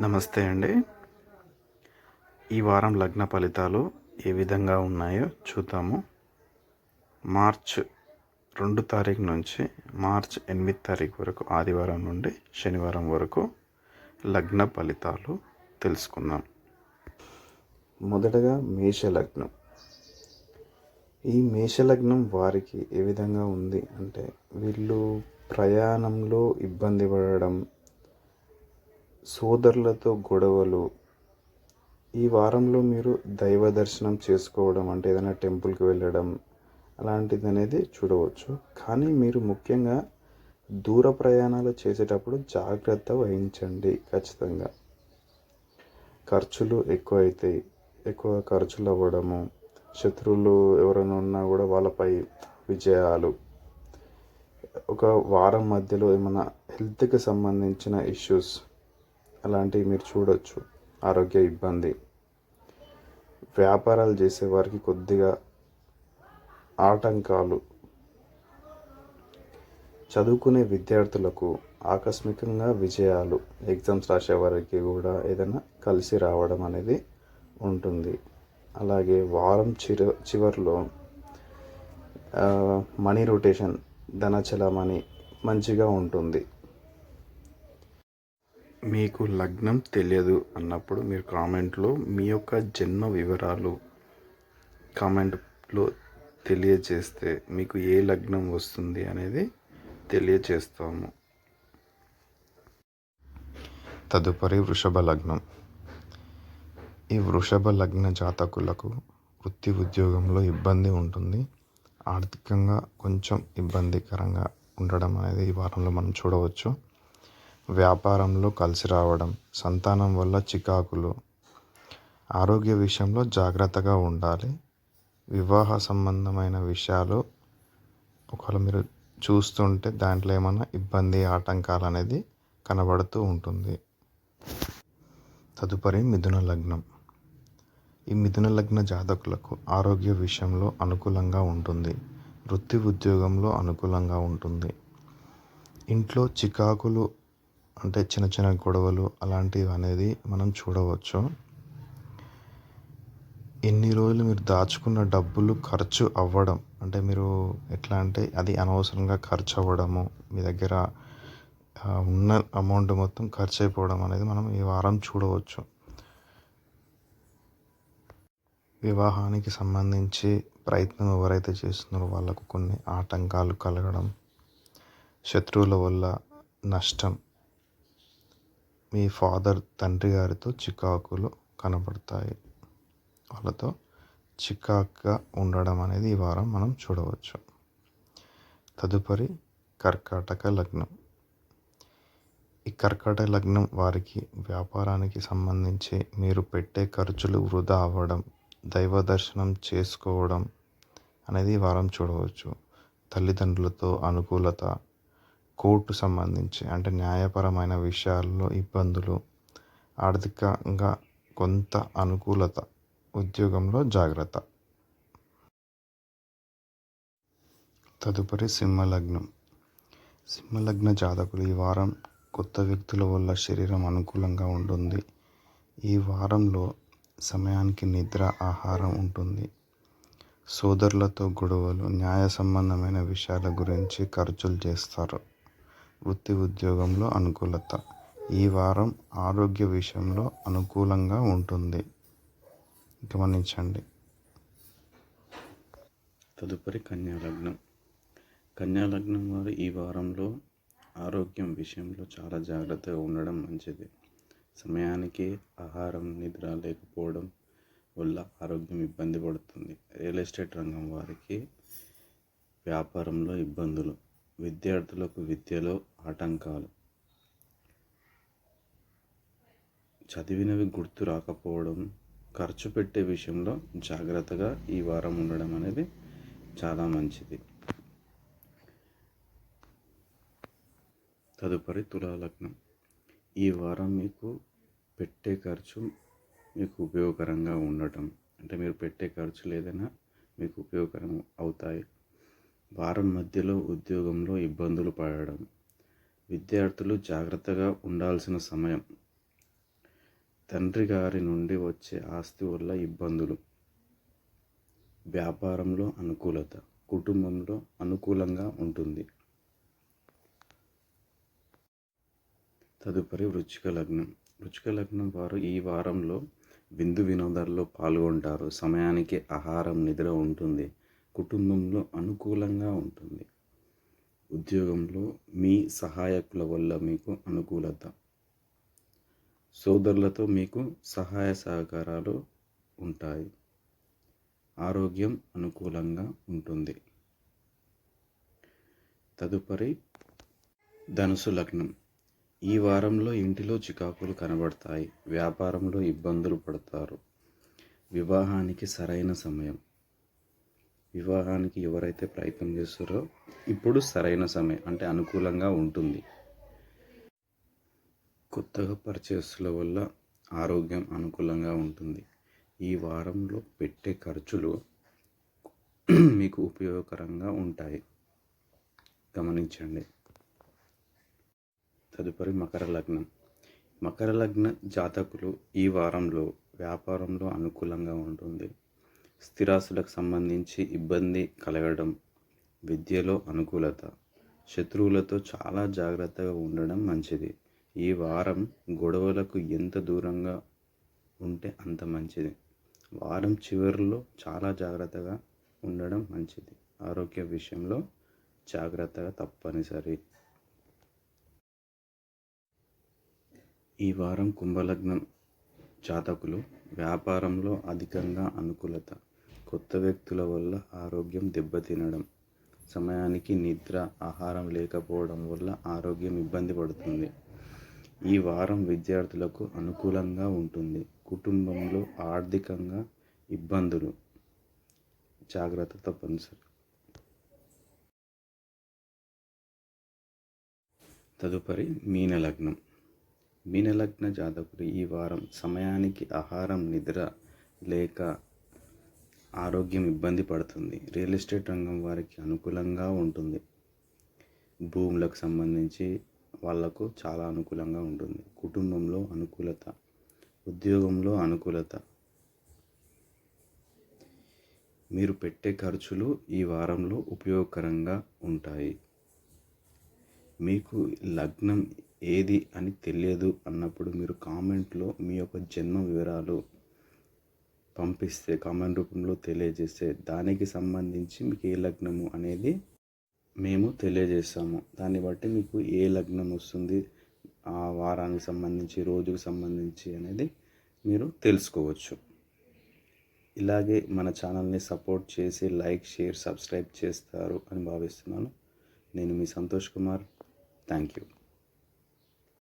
నమస్తే అండి. ఈ వారం లగ్న ఫలితాలు ఏ విధంగా ఉన్నాయో చూద్దాము. మార్చ్ రెండు తారీఖు నుంచి మార్చ్ ఎనిమిది తారీఖు వరకు ఆదివారం నుండి శనివారం వరకు లగ్న ఫలితాలు తెలుసుకుందాం. మొదటగా మేష లగ్నం ఈ మేషలగ్నం వారికి ఏ విధంగా ఉంది అంటే వీళ్ళు ప్రయాణంలో ఇబ్బంది పడడం సోదరులతో గొడవలు. ఈ వారంలో మీరు దైవ దర్శనం చేసుకోవడం అంటే ఏదైనా టెంపుల్కి వెళ్ళడం అలాంటిది అనేది చూడవచ్చు. కానీ మీరు ముఖ్యంగా దూర ప్రయాణాలు చేసేటప్పుడు జాగ్రత్త వహించండి ఖచ్చితంగా. ఖర్చులు ఎక్కువ అవుతాయి ఎక్కువ ఖర్చులు అవ్వడము శత్రువులు ఎవరైనా ఉన్నా కూడా వాళ్ళపై విజయాలు. ఒక వారం మధ్యలో ఏమైనా హెల్త్కి సంబంధించిన ఇష్యూస్ అలాంటివి మీరు చూడొచ్చు. ఆరోగ్య ఇబ్బంది. వ్యాపారాలు చేసేవారికి కొద్దిగా ఆటంకాలు. చదువుకునే విద్యార్థులకు ఆకస్మికంగా విజయాలు. ఎగ్జామ్స్ రాసే వారికి కూడా ఏదైనా కలిసి రావడం అనేది ఉంటుంది. అలాగే వారం చిర చివరిలో మనీ రొటేషన్ ధనచలమని మంచిగా ఉంటుంది. మీకు లగ్నం తెలియదు అన్నప్పుడు మీరు కామెంట్లో మీ యొక్క జన్మ వివరాలు కామెంట్లో తెలియజేస్తే మీకు ఏ లగ్నం వస్తుంది అనేది తెలియజేస్తాము. తదుపరి వృషభ లగ్నం. ఈ వృషభ లగ్న జాతకులకు వృత్తి ఉద్యోగంలో ఇబ్బంది ఉంటుంది. ఆర్థికంగా కొంచెం ఇబ్బందికరంగా ఉండడం అనేది ఈ వారంలో మనం చూడవచ్చు. వ్యాపారంలో కలిసి రావడం సంతానం వల్ల చికాకులు ఆరోగ్య విషయంలో జాగ్రత్తగా ఉండాలి. వివాహ సంబంధమైన విషయాలు ఒకవేళ మీరు చూస్తుంటే దాంట్లో ఏమైనా ఇబ్బంది ఆటంకాలు అనేది కనబడుతూ ఉంటుంది. తదుపరి మిథున లగ్నం. ఈ మిథున లగ్న జాతకులకు ఆరోగ్య విషయంలో అనుకూలంగా ఉంటుంది. వృత్తి ఉద్యోగంలో అనుకూలంగా ఉంటుంది. ఇంట్లో చికాకులు అంటే చిన్న చిన్న గొడవలు అలాంటివి అనేది మనం చూడవచ్చు. ఎన్ని రోజులు మీరు దాచుకున్న డబ్బులు ఖర్చు అవ్వడం? అంటే మీరు ఎట్లా అంటే అది అనవసరంగా ఖర్చు అవ్వడము మీ దగ్గర ఉన్న అమౌంట్ మొత్తం ఖర్చు అయిపోవడం అనేది మనం ఈ వారం చూడవచ్చు. వివాహానికి సంబంధించి ప్రయత్నం ఎవరైతే చేస్తున్నారో వాళ్ళకు కొన్ని ఆటంకాలు కలగడం శత్రువుల వల్ల నష్టం మీ ఫాదర్ తండ్రి గారితో చికాకులు కనబడతాయి. వాళ్ళతో చికాకుగా ఉండడం అనేది ఈ వారం మనం చూడవచ్చు. తదుపరి కర్కాటక లగ్నం. ఈ కర్కాటక లగ్నం వారికి వ్యాపారానికి సంబంధించి మీరు పెట్టే ఖర్చులు వృధా అవ్వడం దైవ దర్శనం చేసుకోవడం అనేది వారం చూడవచ్చు. తల్లిదండ్రులతో అనుకూలత కోర్టు సంబంధించి అంటే న్యాయపరమైన విషయాల్లో ఇబ్బందులు ఆర్థికంగా కొంత అనుకూలత ఉద్యోగంలో జాగ్రత్త. తదుపరి సింహలగ్నం. సింహలగ్న జాతకులు ఈ వారం కొత్త వ్యక్తుల వల్ల శరీరం అనుకూలంగా ఉంటుంది. ఈ వారంలో సమయానికి నిద్ర ఆహారం ఉంటుంది. సోదరులతో గొడవలు న్యాయ సంబంధమైన విషయాల గురించి ఖర్చులు చేస్తారు. వృత్తి ఉద్యోగంలో అనుకూలత. ఈ వారం ఆరోగ్య విషయంలో అనుకూలంగా ఉంటుంది. గమనించండి. తదుపరి కన్యా లగ్నం కన్యా లగ్నం వారు ఈ వారంలో ఆరోగ్యం విషయంలో చాలా జాగ్రత్తగా ఉండడం మంచిది. సమయానికి ఆహారం నిద్ర లేకపోవడం వల్ల ఆరోగ్యం ఇబ్బంది పడుతుంది. రియల్ ఎస్టేట్ రంగం వారికి వ్యాపారంలో ఇబ్బందులు. విద్యార్థులకు విద్యలో ఆటంకాలు. చదివినవి గుర్తు రాకపోవడం ఖర్చు పెట్టే విషయంలో జాగ్రత్తగా ఈ వారం ఉండడం అనేది చాలా మంచిది. తదుపరి తులాలగ్నం ఈ వారం మీకు పెట్టే ఖర్చు మీకు ఉపయోగకరంగా ఉండటం. అంటే మీరు పెట్టే ఖర్చులు ఏదైనా మీకు ఉపయోగకరం అవుతాయి. వారం మధ్యలో ఉద్యోగంలో ఇబ్బందులు పడడం. విద్యార్థులు జాగ్రత్తగా ఉండాల్సిన సమయం. తండ్రి గారి నుండి వచ్చే ఆస్తి వల్ల ఇబ్బందులు. వ్యాపారంలో అనుకూలత. కుటుంబంలో అనుకూలంగా ఉంటుంది. తదుపరి వృచ్చిక లగ్నం. వృచ్చిక లగ్నం వారు ఈ వారంలో విందు వినోదాల్లో పాల్గొంటారు. సమయానికి ఆహారం నిద్ర ఉంటుంది. కుటుంబంలో అనుకూలంగా ఉంటుంది. ఉద్యోగంలో మీ సహాయకుల వల్ల మీకు అనుకూలత. సోదరులతో మీకు సహాయ సహకారాలు ఉంటాయి. ఆరోగ్యం అనుకూలంగా ఉంటుంది. తదుపరి ధనుసు లగ్నం. ఈ వారంలో ఇంటిలో చికాకులు కనబడతాయి. వ్యాపారంలో ఇబ్బందులు పడతారు. వివాహానికి సరైన సమయం. వివాహానికి ఎవరైతే ప్రయత్నం చేస్తారో ఇప్పుడు సరైన సమయం అంటే అనుకూలంగా ఉంటుంది. కొత్తగా పర్చేస్ల వల్ల ఆరోగ్యం అనుకూలంగా ఉంటుంది. ఈ వారంలో పెట్టే ఖర్చులు మీకు ఉపయోగకరంగా ఉంటాయి. గమనించండి. తదుపరి మకర లగ్నం. మకర లగ్న జాతకులు ఈ వారంలో వ్యాపారంలో అనుకూలంగా ఉంటుంది. స్థిరాస్తులకు సంబంధించి ఇబ్బంది కలగడం విద్యలో అనుకూలత శత్రువులతో చాలా జాగ్రత్తగా ఉండడం మంచిది. ఈ వారం గొడవలకు ఎంత దూరంగా ఉంటే అంత మంచిది. వారం చివరిలో చాలా జాగ్రత్తగా ఉండడం మంచిది. ఆరోగ్య విషయంలో జాగ్రత్తగా తప్పనిసరి. ఈ వారం కుంభలగ్నం జాతకులు వ్యాపారంలో అధికంగా అనుకూలత కొత్త వ్యక్తుల వల్ల ఆరోగ్యం దెబ్బతినడం సమయానికి నిద్ర ఆహారం లేకపోవడం వల్ల ఆరోగ్యం ఇబ్బంది పడుతుంది. ఈ వారం విద్యార్థులకు అనుకూలంగా ఉంటుంది. కుటుంబంలో ఆర్థికంగా ఇబ్బందులు. జాగ్రత్త తప్పనిసరి. తదుపరి మీన లగ్నం మీనలగ్న జాతకుడు ఈ వారం సమయానికి ఆహారం నిద్ర లేక ఆరోగ్యం ఇబ్బంది పడుతుంది. రియల్ ఎస్టేట్ రంగం వారికి అనుకూలంగా ఉంటుంది. భూములకు సంబంధించి వాళ్ళకు చాలా అనుకూలంగా ఉంటుంది. కుటుంబంలో అనుకూలత ఉద్యోగంలో అనుకూలత. మీరు పెట్టే ఖర్చులు ఈ వారంలో ఉపయోగకరంగా ఉంటాయి. మీకు లగ్నం ఏది అని తెలియదు అన్నప్పుడు మీరు కామెంట్లో మీ యొక్క జన్మ వివరాలు పంపిస్తే కామెంట్ రూపంలో తెలియజేస్తే దానికి సంబంధించి మీకు ఏ లగ్నము అనేది మేము తెలియజేస్తాము. దాన్ని బట్టి మీకు ఏ లగ్నం వస్తుంది ఆ వారానికి సంబంధించి రోజుకు సంబంధించి అనేది మీరు తెలుసుకోవచ్చు. ఇలాగే మన ఛానల్ని సపోర్ట్ చేసి లైక్ షేర్ సబ్స్క్రైబ్ చేస్తారు అని భావిస్తున్నాను. నేను మీ సంతోష్ కుమార్. Thank you.